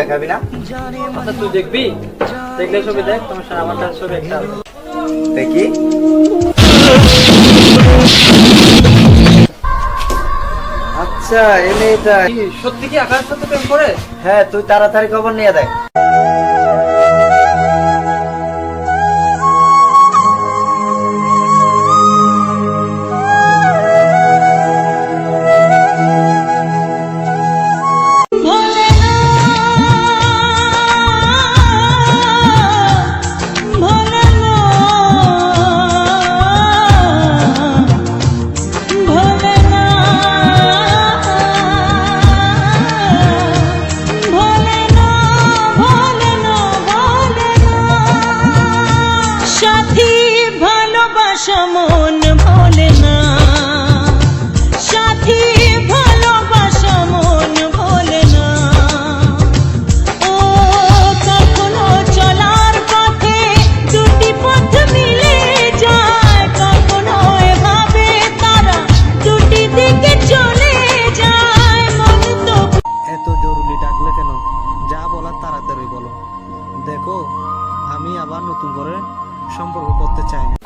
দেখাবি না? আচ্ছা তুই দেখবি? দেখলে ছবি দেখ তোমার সাথে আমার কাছে ছবি একটা দেখি। আচ্ছা মেয়েটা। সত্যি কি আকাশের সাথে প্রেম করে? হ্যাঁ তুই তাড়াতাড়ি খবর নিয়ে দেখ। ভালোবাসা মন ভোলে না। সাথী ভালোবাসা মন ভোলে না। ও, কখনো চলার পথে দুটি পথ মিলে যায়। কখনো এভাবে তারা দুটি দিকে চলে যায়। মন তো এত জরুরি ডাকলে কেন? যা বলার তাড়াতাড়ি বলো। দেখো, আমি আবার নতুন করে সম্পর্ক করতে চাই না।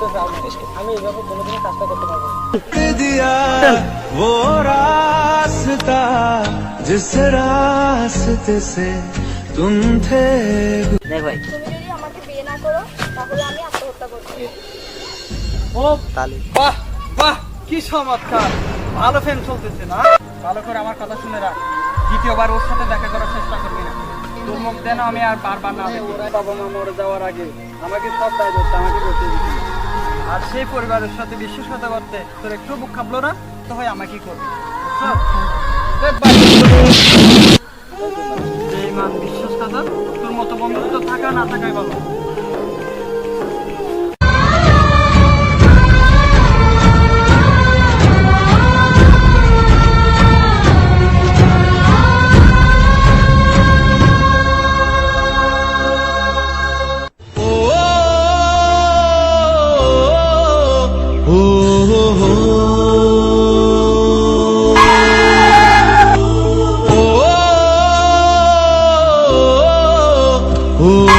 আমি এইভাবে কোনোদিনই কাজটা করতে পারবো না। दिया वो रास्ता जिस रास्ते से तुम थे দেখ ভাই তুমি যদি আমাকে বিয়ে না করো তাহলে আমি আত্মহত্যা করবো ও বাহ বাহ কি চমৎকার ভালো ফ্যান চলতেছে না ভালো করে আমার কথা শুনে রাখ দ্বিতীয়বার ওর সাথে দেখা করার চেষ্টা করবি না তোর মুখ দেন আমি আর বারবার না দেখি বাবা মা মরে যাওয়ার আগে আমাকে সব দায় করতে আমাকে বসে দিবি আর সেই পরিবারের সাথে বিশ্বাসতা করতে তোর একটু বুক খাবলো না, তো হয় আমাকে করবি। একদম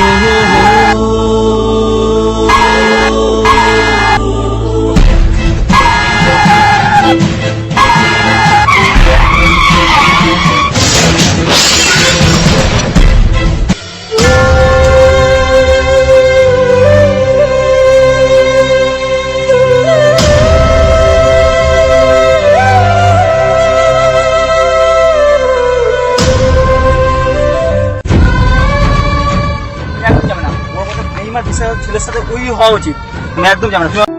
বেইমান বিষয় ছেলের সাথে ওই হওয়া উচিত। একদম যাবে না। তুমি